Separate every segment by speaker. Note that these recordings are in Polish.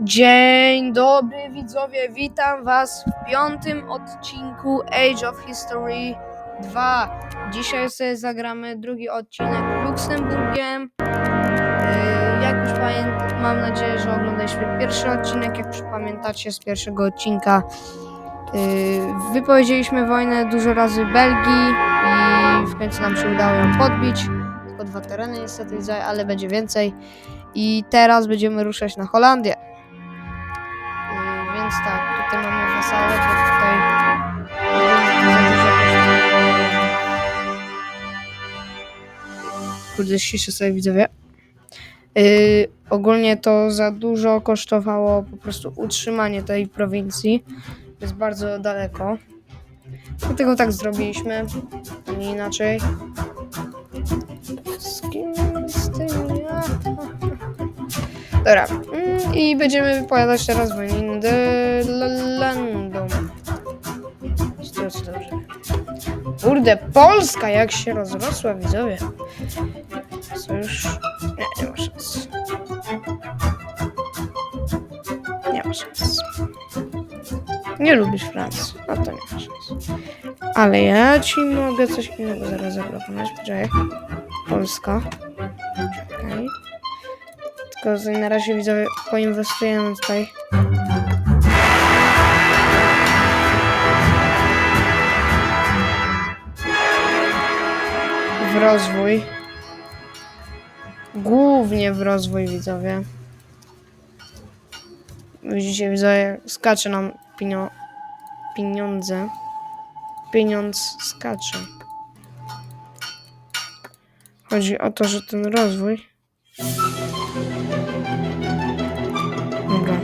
Speaker 1: Dzień dobry widzowie, witam was w piątym odcinku Age of History 2. Dzisiaj sobie zagramy drugi odcinek Luksemburgiem. Yy, Jak już pamiętam, mam nadzieję, że oglądaliśmy pierwszy odcinek, jak już pamiętacie z pierwszego odcinka. Yy, Wypowiedzieliśmy wojnę dużo razy Belgii i w końcu nam się udało ją podbić. Tylko dwa tereny niestety, ale będzie więcej. I teraz będziemy ruszać na Holandię. Więc tak, tutaj mamy wesołe, bo tutaj za dużo. Kurde, ściszę sobie widzowie. Yy, ogólnie to za dużo kosztowało po prostu utrzymanie tej prowincji. Jest bardzo daleko. Dlatego tak zrobiliśmy, nie inaczej. Z kim z tym ja? Dobra. mm, I będziemy pojadać teraz w Kurde, Polska jak się rozrosła, widzowie. Co już... Nie, nie ma szans. Nie ma szans. Nie lubisz Francji. No to nie ma szans. Ale ja ci mogę coś innego zaraz zaproponować. Poczekaj. Polska. Czekaj. Tylko na razie widzowie poinwestujemy tutaj. W rozwój. Głównie w rozwój widzowie. Widzicie widzowie, skacze nam pienio pieniądze. Pieniądz skacze. Chodzi o to, że ten rozwój Dobra.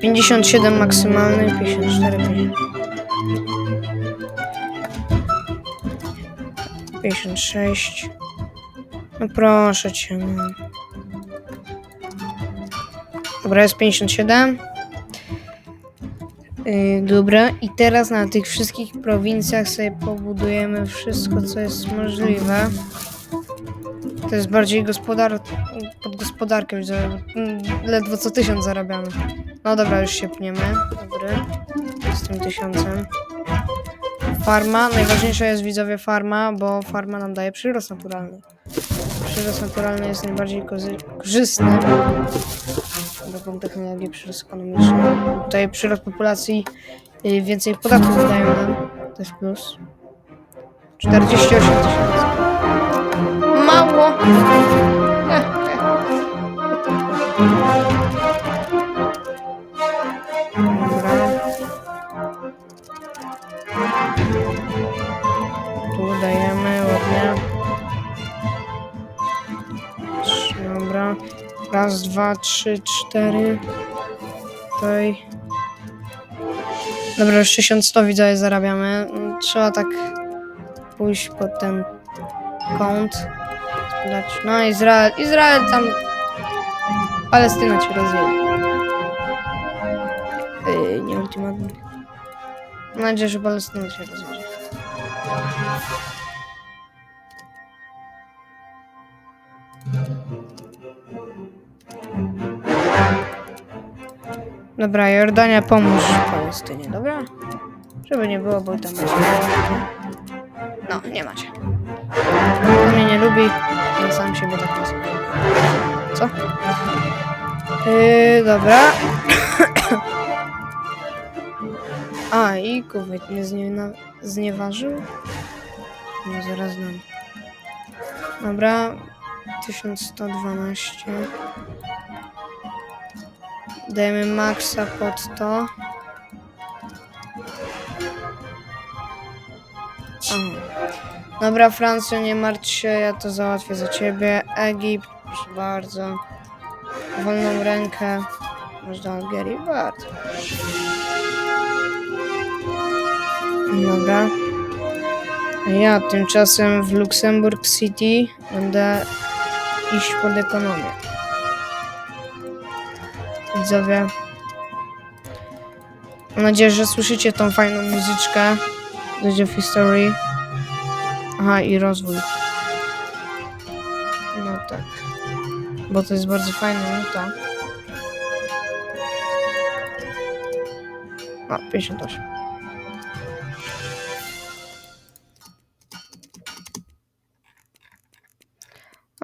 Speaker 1: 57 maksymalny, 54, 50. 56. No proszę cię, no. Dobra, jest 57. Yy, dobra, i teraz na tych wszystkich prowincjach sobie pobudujemy wszystko, co jest możliwe. To jest bardziej gospodar... pod gospodarkę, widzę. Mm, Ledwo co tysiąc zarabiamy. No dobra, już się pniemy. Dobry. Z tym tysiącem. Farma. Najważniejsza jest widzowie farma, bo farma nam daje przyrost naturalny. Przyrost naturalny jest najbardziej korzystny. Taką technologię przyrost ekonomiczny. Tutaj przyrost populacji y, więcej podatków wydają nam. To jest plus. 48 tysięcy. Mało! Raz, dwa, trzy, cztery. Tutaj. Dobra, już 1100 widzowie zarabiamy. Trzeba tak pójść po ten kąt. No, Izrael. Izrael tam. Palestyna cię rozjedzie. Yy, nie ultimatum. Mam nadzieję, że Palestyna się rozjedzie. Dobra, Jordania, pomóż Palestynie, dobra? Żeby nie było, bo tam będzie. No, nie macie. On mnie nie lubi, więc sam siebie tak nazywa. Co? Yy, dobra. A, i Kuwait mnie zniena- znieważył? No, zaraz dam. Dobra. 1112. Dajemy maksa pod to. Aha. Dobra, Francja, nie martw się, ja to załatwię za ciebie. Egipt, proszę bardzo. Wolną rękę. Masz do Algierii, bardzo. Dobra. Ja tymczasem w Luxemburg City będę iść pod ekonomię widzowie. Mam nadzieję, że słyszycie tą fajną muzyczkę. Będzie w historii. Aha, i rozwój. No tak. Bo to jest bardzo fajna nuta. No, A, 58.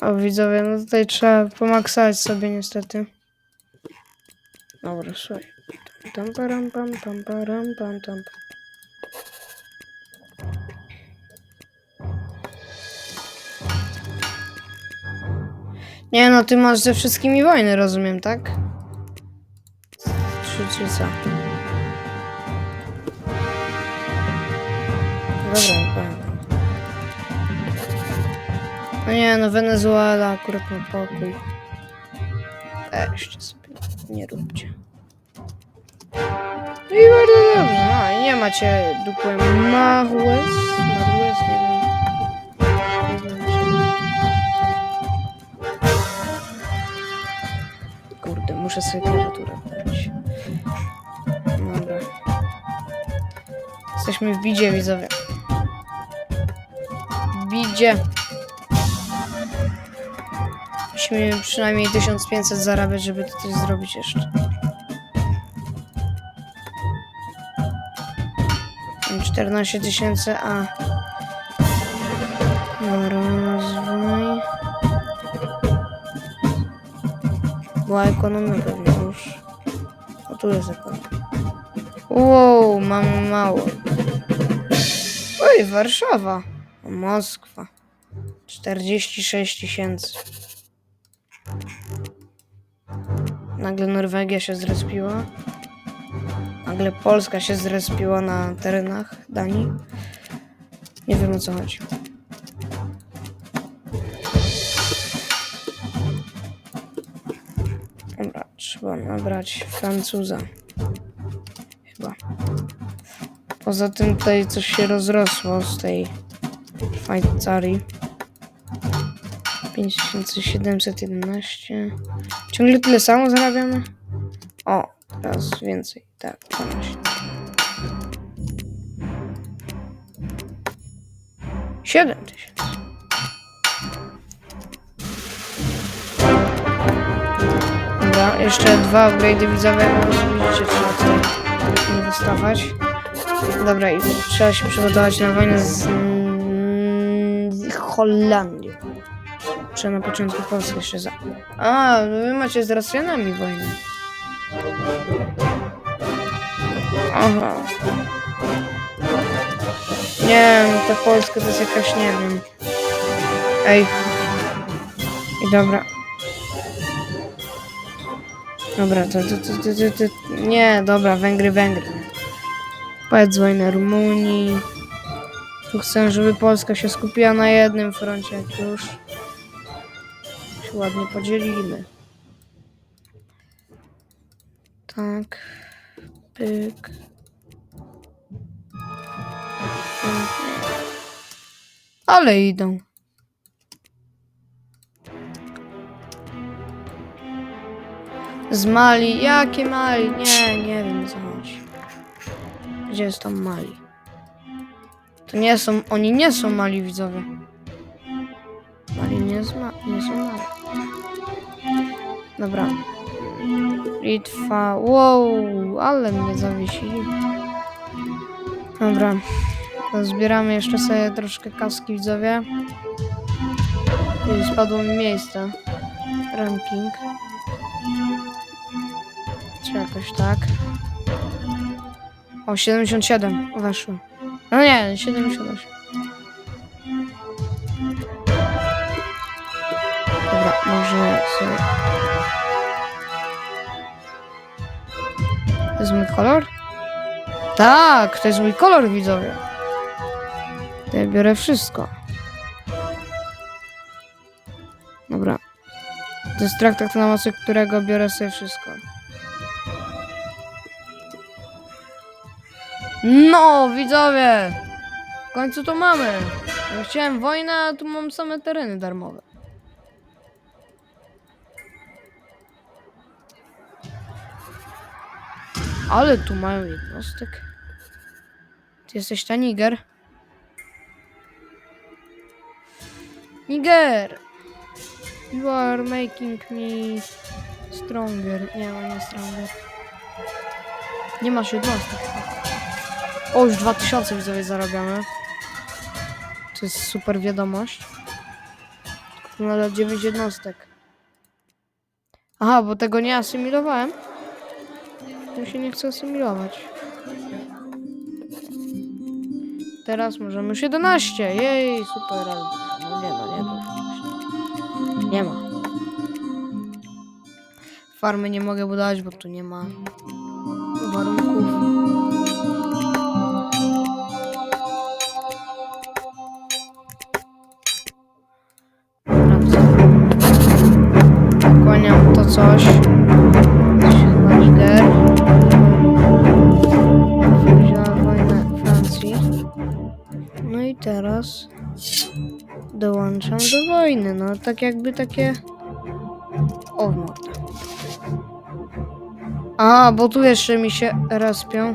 Speaker 1: O widzowie, no tutaj trzeba pomaksać sobie niestety. Dobra, słuchaj. Tam param pam pam param pam tam. Nie no, ty masz ze wszystkimi wojny, rozumiem, tak? Trzy czy co? Dobra, pamiętam. No nie, no Wenezuela akurat ma pokój. Weźcie sobie, nie róbcie. No i bardzo dobrze, no i nie macie dupłem Mahues, Mahues, nie wiem. Nie. Kurde, muszę sobie klawiaturę kupić. Dobra. Jesteśmy w bidzie, widzowie. Bidzie. Musimy przynajmniej 1500 zarabiać, żeby to coś zrobić jeszcze. Mam 14 tysięcy, a... Rozwój... Była ekonomia pewnie już. O, tu jest ekonomia. Wow, mamy mało. Oj, Warszawa. Moskwa. 46 tysięcy. Nagle Norwegia się zrespiła. Nagle Polska się zrespiła na terenach Danii. Nie wiem o co chodzi. Dobra, trzeba nabrać Francuza. Chyba. Poza tym tutaj coś się rozrosło z tej Szwajcarii. 5711. Ciągle tyle samo zarabiamy? O, teraz więcej. Tak, 12. 7 tysięcy. Dobra, jeszcze dwa upgrade'y widzowie, no widzicie, trzeba tutaj inwestować. Dobra, i trzeba się przygotować na wojnę z, z Holandią. Czy na początku Polska jeszcze za... A, wy macie z Rosjanami wojnę. Aha. Nie ta Polska to jest jakaś, nie wiem. Ej. I dobra. Dobra, to, to, to, to, to, to, nie, dobra, Węgry, Węgry. Powiedz wojnę Rumunii. Tu chcę, żeby Polska się skupiła na jednym froncie, jak już. Ładnie podzielimy. Tak. Pyk. Ale idą. Z Mali? Jakie Mali? Nie, nie wiem co chodzi. Gdzie jest tam Mali? To nie są, oni nie są Mali widzowie. Mali nie, jest ma, nie są Mali. Dobra. Litwa. Wow, ale mnie zawiesili. Dobra. To zbieramy jeszcze sobie troszkę kaski widzowie. I spadło mi miejsce. Ranking. Czy jakoś tak. O, 77 weszło. No nie, 78. Dobra, może sobie... jest mój kolor? Tak, to jest mój kolor, widzowie. To ja biorę wszystko. Dobra. To jest traktat na mocy którego biorę sobie wszystko. No, widzowie! W końcu to mamy. Chciałem wojnę, a tu mam same tereny darmowe. Ale tu mają jednostek. Ty jesteś ta Niger? Niger! You are making me stronger. Nie, on nie stronger. Nie masz jednostek. O, już 2000 widzowie zarabiamy. To jest super wiadomość. Nadal 9 jednostek. Aha, bo tego nie asymilowałem. To się nie chce asymilować. Teraz możemy już 11. Jej, super. No nie, no nie, oczywiście. Nie ma. Farmy nie mogę budować, bo tu nie ma warunków. Kłaniam to coś. Teraz dołączam do wojny. No tak jakby takie... O, w mordę. A, bo tu jeszcze mi się respią.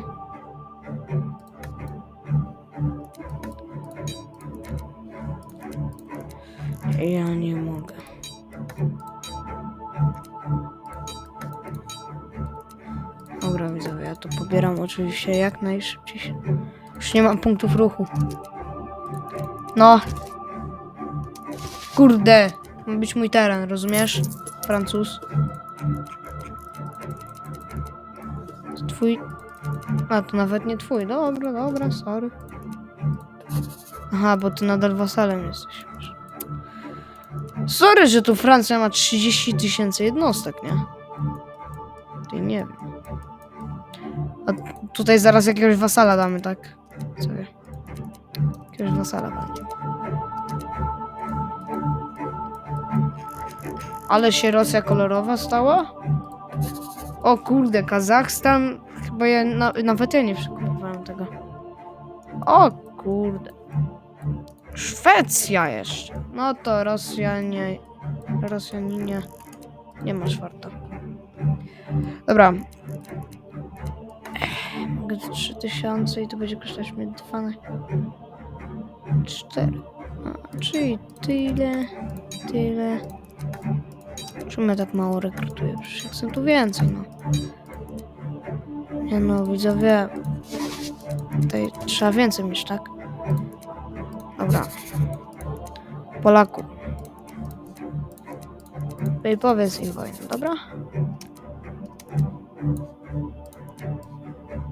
Speaker 1: Ja nie mogę. Dobra, widzowie, ja to pobieram oczywiście jak najszybciej. Już nie mam punktów ruchu. No. Kurde. Ma być mój teren, rozumiesz? Francuz. Twój. A, to nawet nie twój. Dobra, dobra, sorry. Aha, bo ty nadal wasalem jesteś. Sorry, że tu Francja ma 30 tysięcy jednostek, nie? Ty nie wiem. A tutaj zaraz jakiegoś wasala damy, tak? Sobie. Jakiegoś wasala będzie. Ale się Rosja kolorowa stała? O kurde, Kazachstan. Chyba ja na, nawet ja nie przekupowałem tego. O kurde. Szwecja jeszcze. No to Rosjanie. Rosjaninie. Nie ma czwarta. Dobra. Mogę za 3000 i to będzie kosztować mnie 2 na 4. A, czyli tyle, tyle. Czemu ja tak mało rekrutuję? Przecież ja chcę tu więcej, no. Nie no, widzowie. Tutaj trzeba więcej mieć, tak? Dobra. Polaku. Ej, powiedz im wojnę, dobra?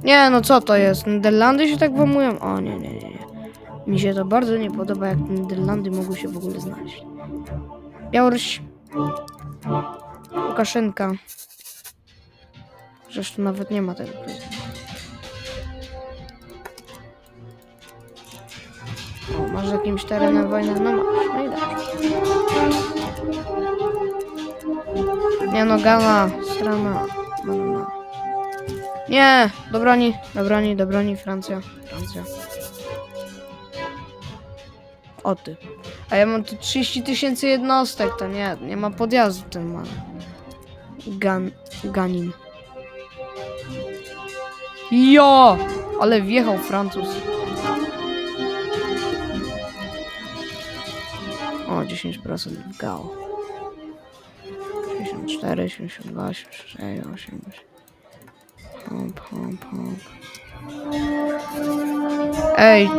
Speaker 1: Nie, no co to jest? Niderlandy się tak włamują? O, nie, nie, nie. Mi się to bardzo nie podoba, jak Niderlandy mogły się w ogóle znaleźć. Białoruś. Łukaszenka. Zresztą nawet nie ma tego prezydenta. O, masz z jakimś terenem wojny? No masz, no i dobrze. Nie no, Gana, strana, banana. Nie, do broni, do broni, do broni, Francja, Francja. O ty. A ja mam tu 30 tysięcy jednostek, to nie, nie ma podjazdu ten ma. Gan, Ganin. Jo! Ale wjechał Francuz. O, 10% w gał. 64, 72, 74, 80. Hop, hop, hop. Ej!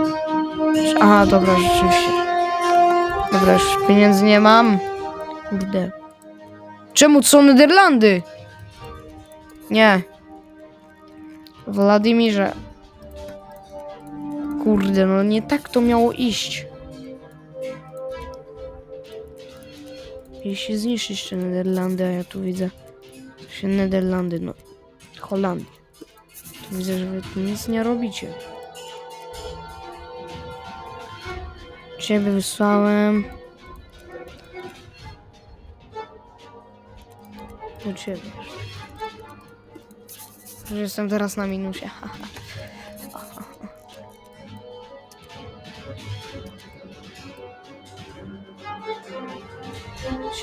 Speaker 1: Aha, dobra, rzeczywiście. Dobra, już pieniędzy nie mam. Kurde. Czemu to są Niderlandy? Nie. Władimirze. Kurde, no nie tak to miało iść. Jeśli zniszczyć te Niderlandy, a ja tu widzę się Niderlandy, no Holandię. Tu widzę, że wy tu nic nie robicie. Ciebie wysłałem. Do ciebie. Że jestem teraz na minusie. haha.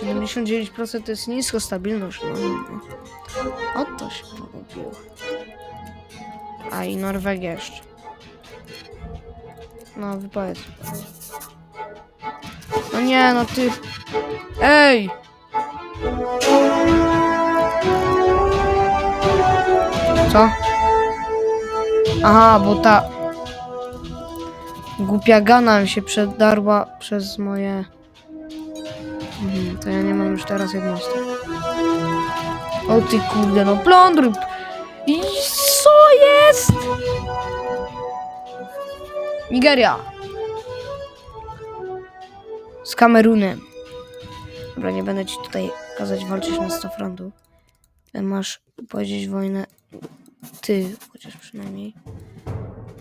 Speaker 1: 79% to jest nisko stabilność. No, no, no. O to się porobiło. A i Norwegia jeszcze. No, wypowiedz. No nie, no ty. Ej! Co? Aha, bo ta głupia gana się przedarła przez moje... Mhm, to ja nie mam już teraz jednostek. O ty kurde, no plądr! I co jest? Nigeria. Z Kamerunem. Dobra, nie będę ci tutaj kazać walczyć na 100 frontów. Masz powiedzieć wojnę ty, chociaż przynajmniej.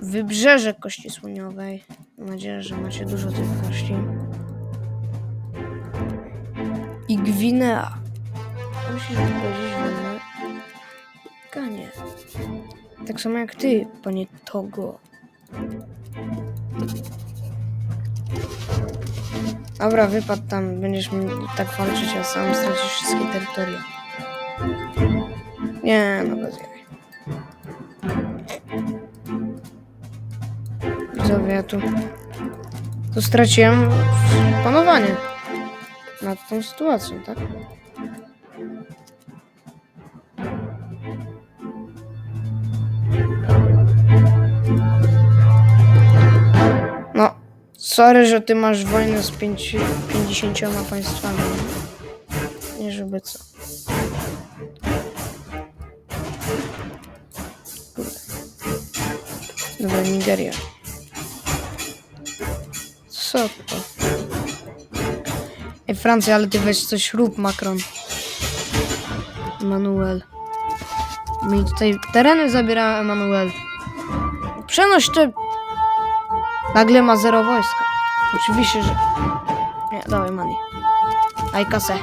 Speaker 1: Wybrzeże Kości Słoniowej. Mam nadzieję, że macie dużo tych kości. I Gwinea. Musisz powiedzieć wojnę Ganie. Tak samo jak ty, panie Togo. Dobra, wypad tam, będziesz tak walczyć, a sam stracisz wszystkie terytoria. Nie, no bez jaj. Widzowie, ja tu... Tu straciłem panowanie nad tą sytuacją, tak? Sorry, że ty masz wojnę z pięci, 50 państwami. Nie żeby co. Dobra, Nigeria. Co to? Ej, Francja, ale ty weź coś rób, Macron. Emanuel. Mi tutaj tereny zabiera Emanuel. Przenoś te... Nagle ma zero wojska. Oczywiście, że... Nie, dawaj money. Aj kasę.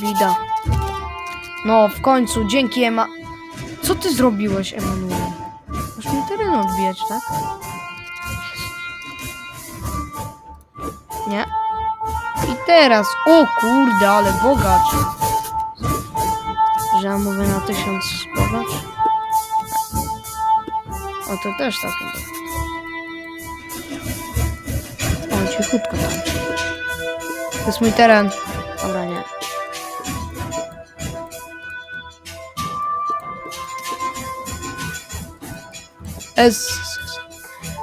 Speaker 1: Bida. No, w końcu, dzięki Ema... Co ty zrobiłeś, Emanuel? Masz mi teren odbijać, tak? Nie. I teraz, o kurde, ale bogacz. Że ja mówię na tysiąc bogacz? O, to też całkiem dobrze. O, cichutko tam. To jest mój teren. Dobra, nie. Es.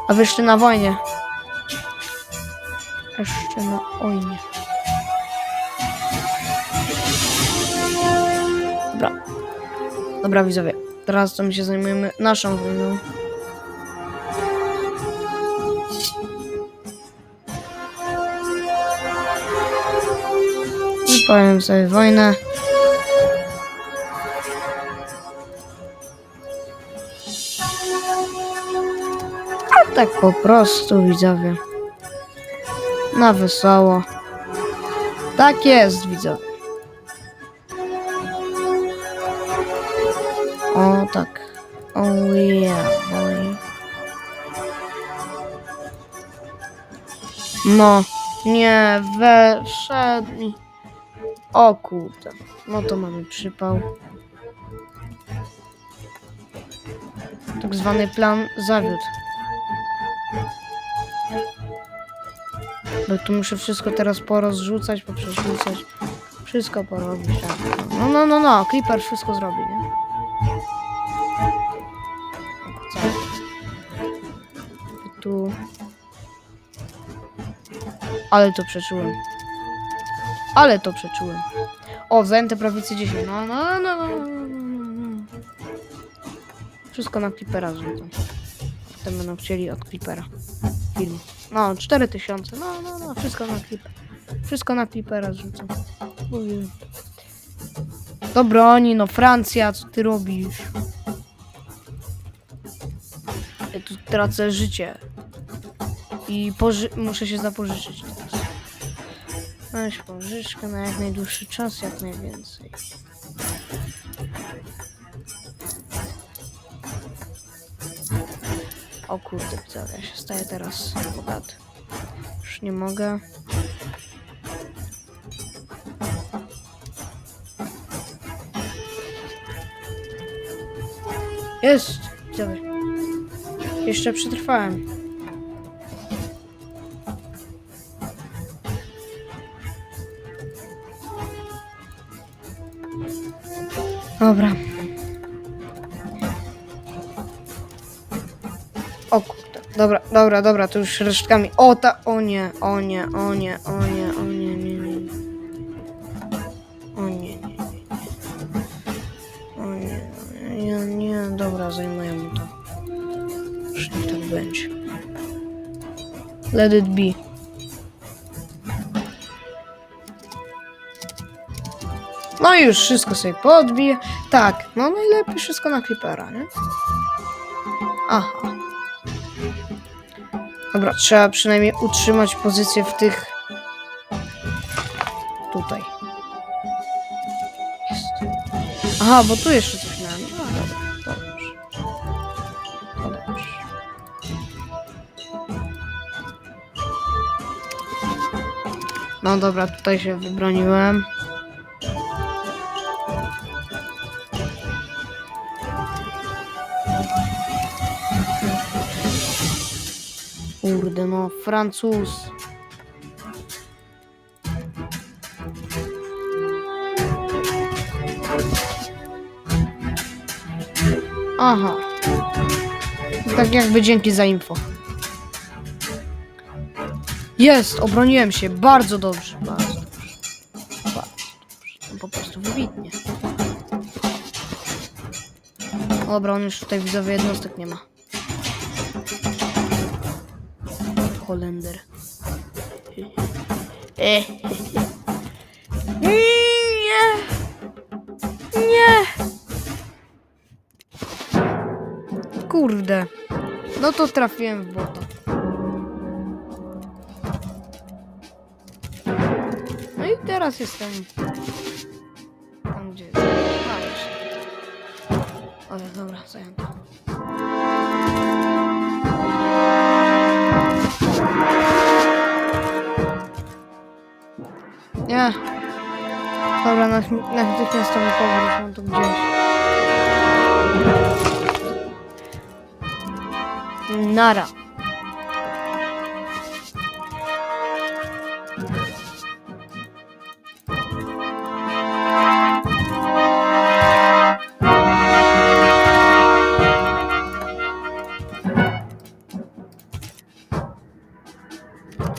Speaker 1: A wy na wojnie. Jeszcze na wojnie. Dobra. Dobra, widzowie. Teraz to my się zajmujemy naszą wojną. Powiem sobie wojnę. A tak po prostu, widzowie. Na wesoło. Tak jest, widzowie. O, tak. Oh yeah, boy. No, nie, weszedł mi. O kurde, no to mamy przypał. Tak zwany plan zawiódł. Bo tu muszę wszystko teraz porozrzucać, poprzerzucać. Wszystko porobić, tak. No, no, no, no, Clipper wszystko zrobi, nie? Co? Tu. Ale to przeczułem. Ale to przeczułem. O, zajęte prawicy 10. No, no, no, no, no, no, no, no. Wszystko na Clippera zrzucam. Potem będą chcieli od Clippera. Film. No, 4000. No, no, no, wszystko na Clipper. Wszystko na Clippera zrzucam. Mówię. Do broni, no Francja, co ty robisz? Ja tu tracę życie. I muszę się zapożyczyć. Weź pożyczkę na jak najdłuższy czas, jak najwięcej. O kurde, co ja się staję teraz bogaty. Już nie mogę. Jest! Widzowie. Jeszcze przetrwałem. Dobra. O kurde. Dobra, dobra, dobra, to już resztkami. O ta, o nie, o nie, o nie, o nie, o nie, nie, nie. O nie, nie, nie. O nie, nie, nie, dobra, zajmuję mu to. Już niech tak będzie. Let it be. I już wszystko sobie podbiję. Tak, no najlepiej wszystko na Creepera, nie? Aha. Dobra, trzeba przynajmniej utrzymać pozycję w tych... Tutaj. Jest. Aha, bo tu jeszcze coś miałem. No dobra, dobrze. No dobrze. No dobra, tutaj się wybroniłem. Kurde, no, Francuz. Aha. Tak jakby dzięki za info. Jest, obroniłem się. Bardzo dobrze, bardzo dobrze. Bardzo dobrze. No, po prostu wybitnie. Dobra, on już tutaj widzowie jednostek nie ma. Holender. E. Nie! Nie! Kurde. No to trafiłem w bota. No i teraz jestem tam gdzie jest. Ale dobra, zajęto. Nie. Dobra, natychmiastowy powrót mam tu gdzieś. Nara.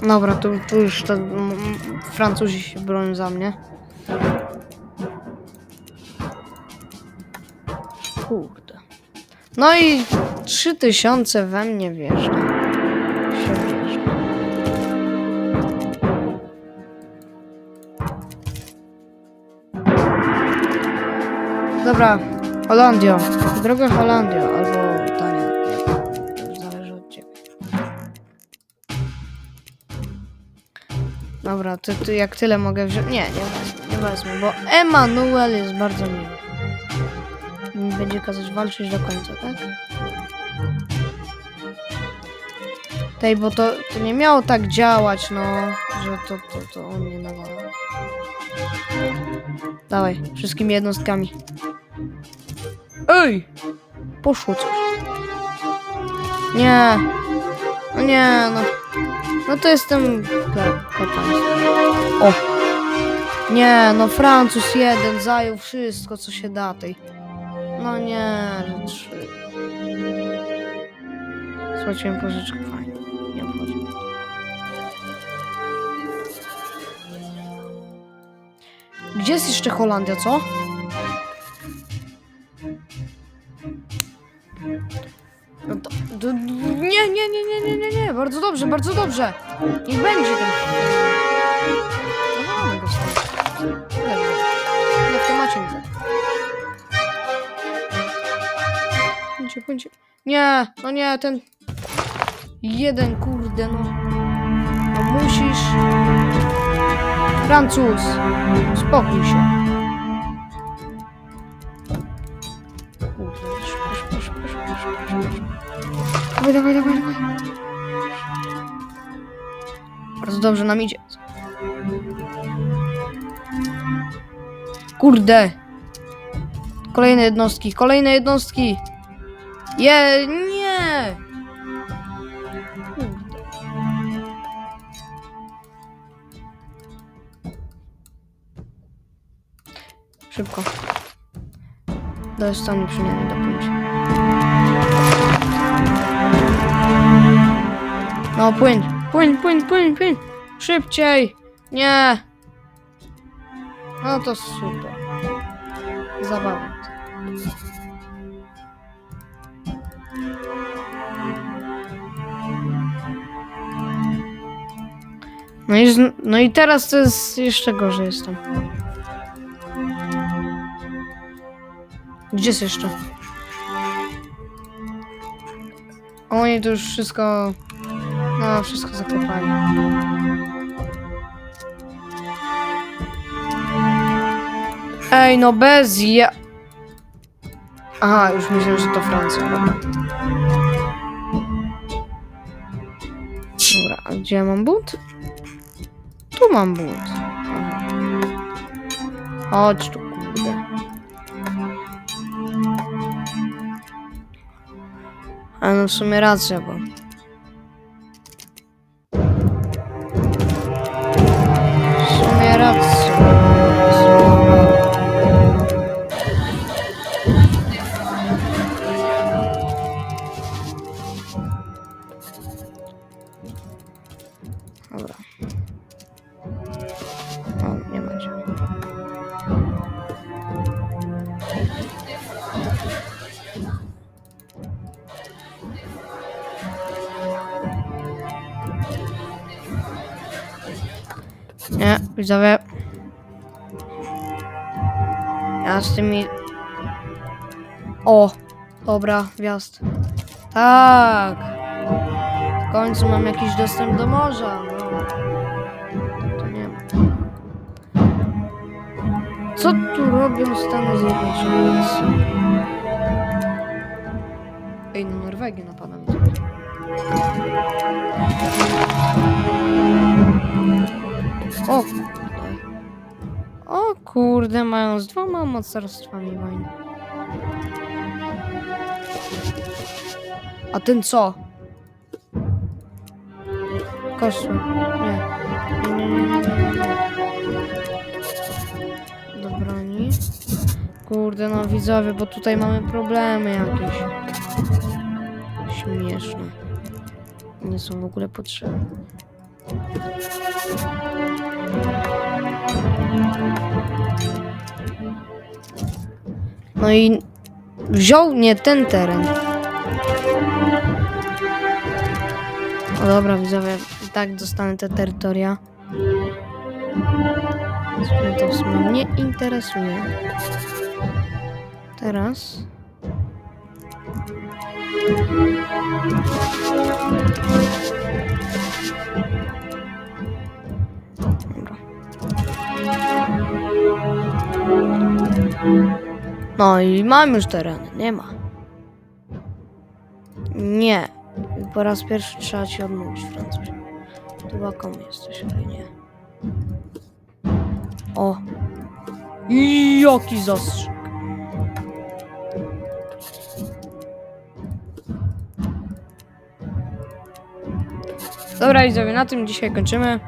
Speaker 1: Dobra, tu, tu już to, Francuzi się bronią za mnie. Kurde. No i 3000 we mnie wjeżdża. Się wjeżdża. Dobra, Holandio. Droga Holandio, albo Dobra, to, to jak tyle mogę wziąć. Nie, nie wezmę, nie wezmę, bo Emanuel jest bardzo miły. Mi będzie kazać walczyć do końca, tak? Tej, bo to, to nie miało tak działać, no, że to, to, to on nie nawala. Dawaj, wszystkimi jednostkami. Ej! Poszło coś. Nie. No nie, no. No to jestem... O! Nie, no Francuz jeden zajął wszystko, co się da tej. No nie, że trzy. Spłaciłem pożyczkę, fajnie. Nie obchodzi. Gdzie jest jeszcze Holandia, co? No to, to, nie, nie, nie, nie, nie, nie, nie, bardzo dobrze, bardzo dobrze. Niech będzie ten. No mamy go w temacie widzę. Będzie, będzie. Nie, no nie, ten. Jeden, kurde, no. No musisz. Francuz, spokój się. Dawaj, dawaj, dawaj, dawaj. Bardzo dobrze nam idzie. Kurde. Kolejne jednostki, kolejne jednostki. Je, nie. Szybko. Do Estonii przynajmniej dopłynąć. No płyń, płyń, płyń, płyń, płyń. Szybciej. Nie. No to super. Zabawne. No i, no i teraz to jest jeszcze gorzej jestem. Gdzie jest jeszcze? Oni tu już wszystko... No, wszystko zakopali. Ej, no bez ja... Aha, już myślałem, że to Francja. Dobra, Dobra a gdzie ja mam but? Tu mam but. Chodź tu, kurde. A no w sumie racja, bo... widzowie. Ja z tymi... O, dobra, wjazd. Tak. W końcu mam jakiś dostęp do morza. No. To nie. Co tu robią Stany Zjednoczone? Ej, no Norwegię napada mi. O kurde. Mają z dwoma mocarstwami wojnę. A ten co? Kościół. Nie. Nie, nie, nie, nie, nie. Kurde, no widzowie, bo tutaj mamy problemy jakieś. Śmieszne. Nie są w ogóle potrzebne. No i wziął nie ten teren. No dobra, widzowie, i tak dostanę te terytoria. Mnie to w sumie nie interesuje. Teraz. Dobra. No i mam już tereny, nie ma. Nie. Po raz pierwszy trzeba ci odmówić, Francuzie. Ty łakom jesteś, ale nie. O. I Jaki zastrzyk. Dobra, widzowie, na tym dzisiaj kończymy.